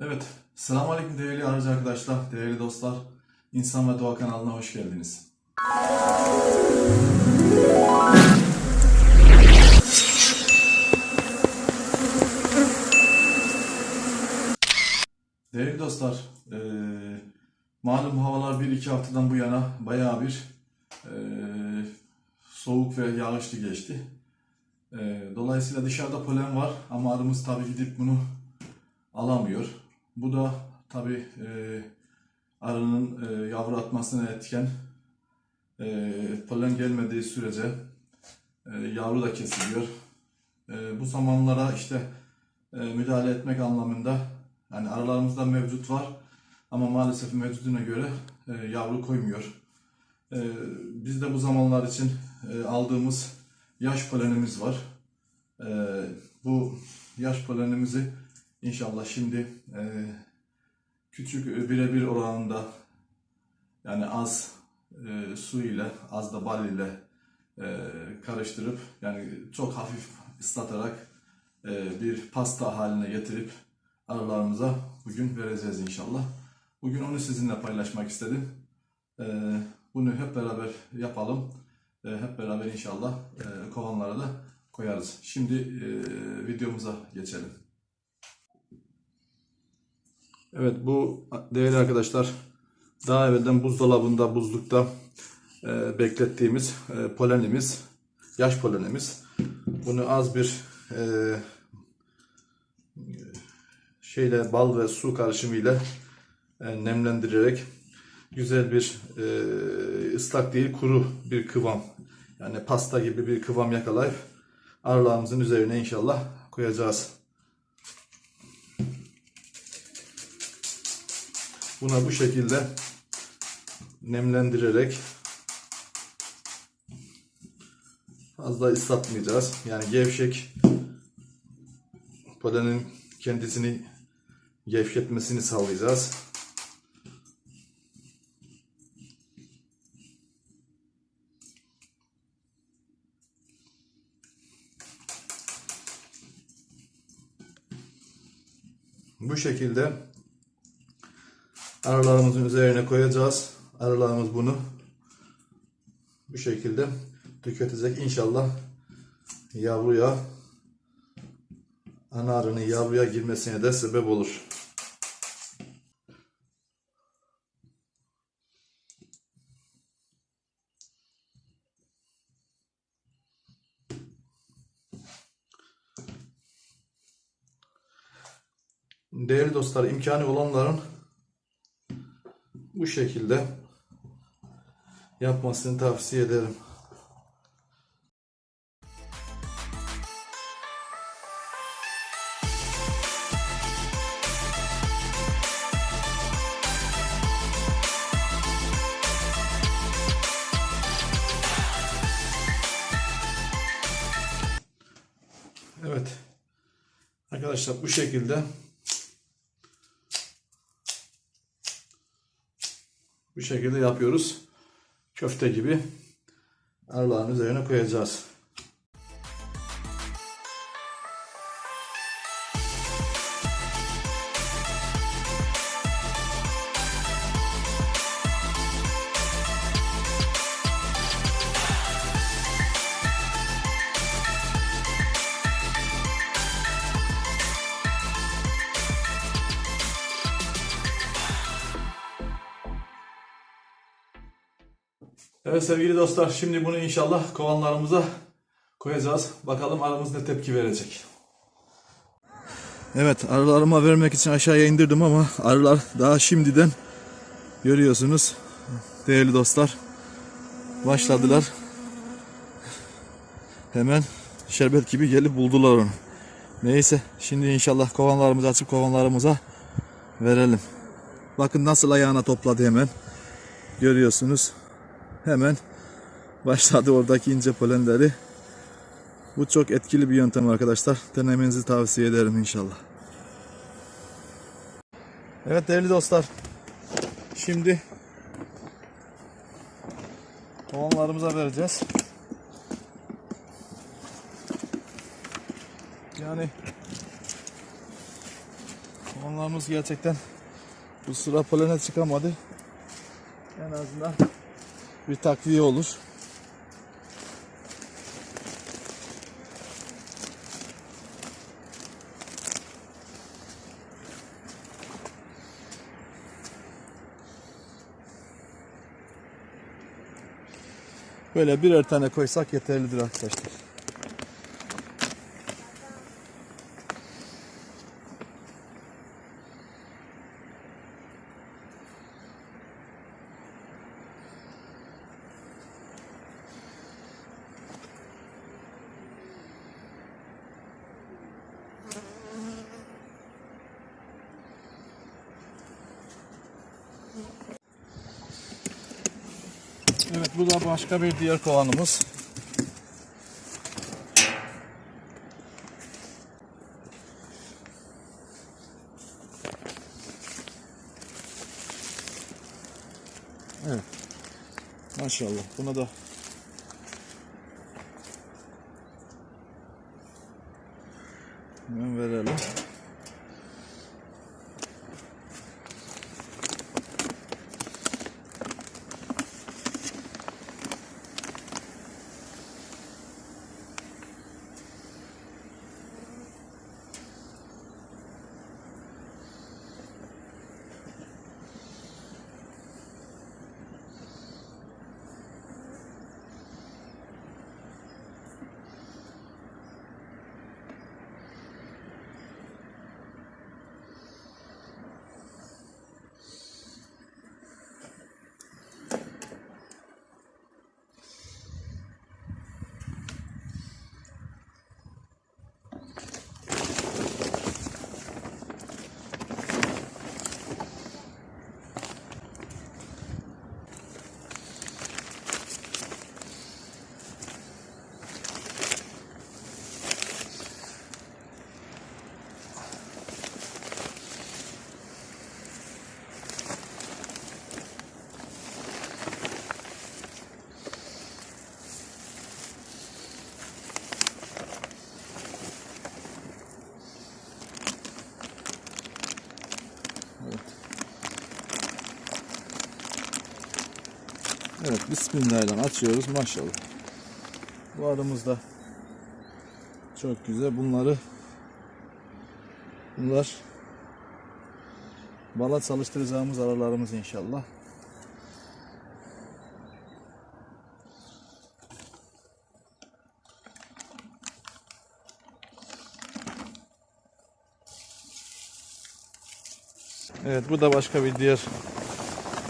Evet, selamünaleyküm değerli aracı arkadaşlar, değerli dostlar. İnsan ve Doğa kanalına hoş geldiniz. Değerli dostlar, eee, malum havalar 1-2 haftadan bu yana bayağı bir eee, soğuk ve yağışlı geçti. Eee, dolayısıyla dışarıda polen var ama arımız tabii gidip bunu alamıyor. Bu da tabii e, arının e, yavru atmasına etken. E, polen gelmediği sürece e, yavru da kesiliyor. E, bu zamanlara işte e, müdahale etmek anlamında yani aralarımızda mevcut var ama maalesef mevcuduna göre e, yavru koymuyor. E, biz de bu zamanlar için e, aldığımız yaş polenimiz var. E, bu yaş polenimizi İnşallah şimdi e, küçük e, birebir oranında yani az e, su ile az da bal ile e, karıştırıp yani çok hafif ıslatarak e, bir pasta haline getirip aralarımıza bugün vereceğiz inşallah. Bugün onu sizinle paylaşmak istedim. E, bunu hep beraber yapalım. E, hep beraber inşallah e, kovanlara da koyarız. Şimdi e, videomuza geçelim. Evet bu değerli arkadaşlar daha evvelden buzdolabında, buzlukta e, beklettiğimiz e, polenimiz, yaş polenimiz. Bunu az bir e, şeyle bal ve su karışımı ile e, nemlendirerek güzel bir e, ıslak değil kuru bir kıvam yani pasta gibi bir kıvam yakalayıp arılarımızın üzerine inşallah koyacağız. Buna bu şekilde nemlendirerek fazla ıslatmayacağız. Yani gevşek polenin kendisini gevşetmesini sağlayacağız. Bu şekilde Aralarımızın üzerine koyacağız. Aralarımız bunu bu şekilde tüketecek. İnşallah yavruya ana arının yavruya girmesine de sebep olur. Değerli dostlar, imkanı olanların bu şekilde yapmasını tavsiye ederim. Evet. Arkadaşlar bu şekilde Bu şekilde yapıyoruz. Köfte gibi arıların üzerine koyacağız. Evet sevgili dostlar şimdi bunu inşallah kovanlarımıza koyacağız. Bakalım arımız ne tepki verecek. Evet arılarıma vermek için aşağıya indirdim ama arılar daha şimdiden görüyorsunuz değerli dostlar başladılar. Hemen şerbet gibi gelip buldular onu. Neyse şimdi inşallah kovanlarımızı açıp kovanlarımıza verelim. Bakın nasıl ayağına topladı hemen. Görüyorsunuz hemen başladı oradaki ince polenleri. Bu çok etkili bir yöntem arkadaşlar. Denemenizi tavsiye ederim inşallah. Evet değerli dostlar. Şimdi kovanlarımıza vereceğiz. Yani Kovanlarımız gerçekten bu sıra polene çıkamadı. En azından bir takviye olur. Böyle birer tane koysak yeterlidir arkadaşlar. Evet bu da başka bir diğer kovanımız. Evet. Maşallah. Buna da hemen verelim. Evet Bismillahirrahmanirrahim açıyoruz maşallah. Bu arımız da çok güzel. Bunları bunlar bala çalıştıracağımız aralarımız inşallah. Evet bu da başka bir diğer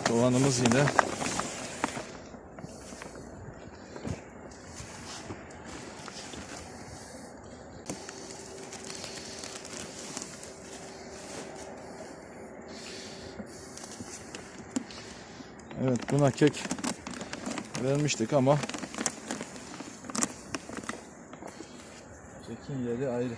kovanımız yine. Buna kek vermiştik ama kekin yeri ayrı.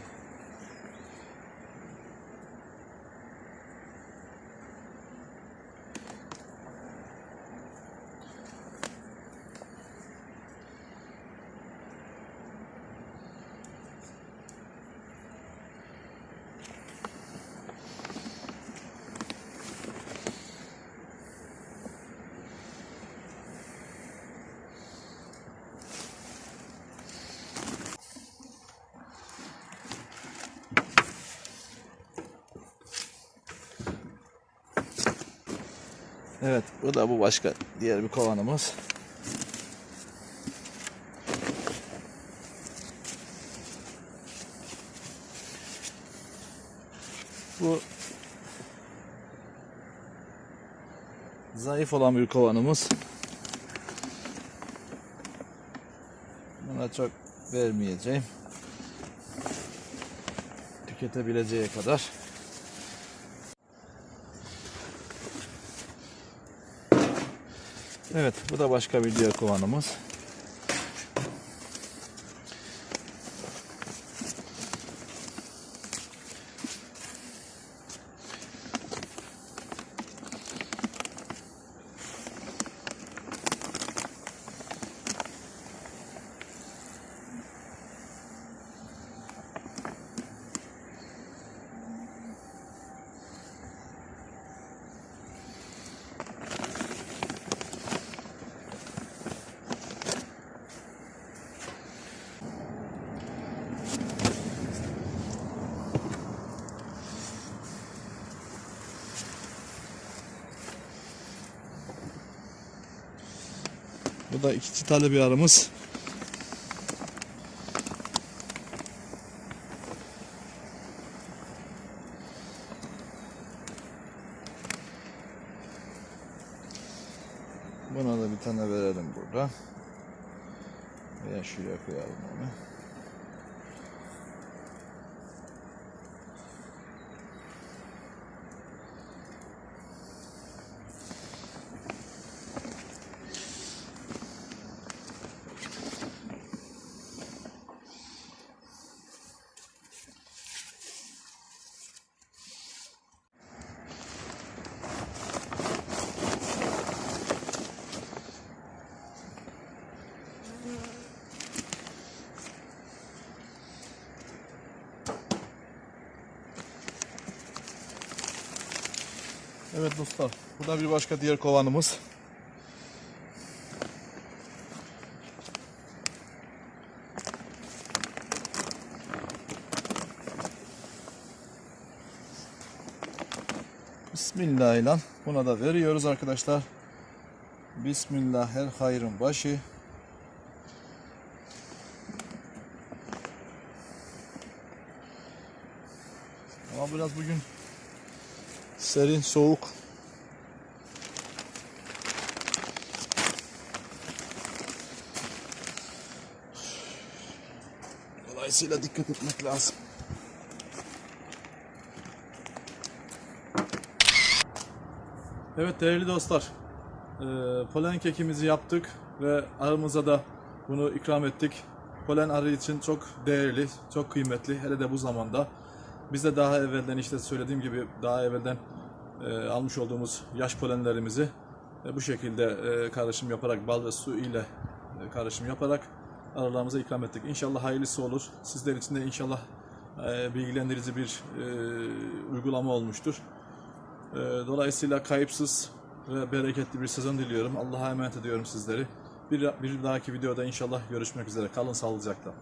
Evet bu da bu başka diğer bir kovanımız. Bu zayıf olan bir kovanımız. Buna çok vermeyeceğim. Tüketebileceği kadar. Evet, bu da başka bir diğer kovanımız. Bu da iki çıtalı bir. Buna da bir tane verelim burada. Veya şuraya koyalım onu. Evet dostlar, bu da bir başka diğer kovanımız. Bismillah ile buna da veriyoruz arkadaşlar. Bismillah her hayrın başı. Ama biraz bugün serin, soğuk. Dolayısıyla dikkat etmek lazım. Evet değerli dostlar, eee, polen kekimizi yaptık ve arımıza da bunu ikram ettik. Polen arı için çok değerli, çok kıymetli hele de bu zamanda. Biz de daha evvelden işte söylediğim gibi daha evvelden eee, almış olduğumuz yaş polenlerimizi e, bu şekilde e, karışım yaparak bal ve su ile e, karışım yaparak arılarımıza ikram ettik. İnşallah hayırlısı olur. Sizler için de inşallah e, bilgilendirici bir e, uygulama olmuştur. E, Dolayısıyla kayıpsız ve bereketli bir sezon diliyorum. Allah'a emanet ediyorum sizleri. Bir, bir dahaki videoda inşallah görüşmek üzere. Kalın sağlıcakla.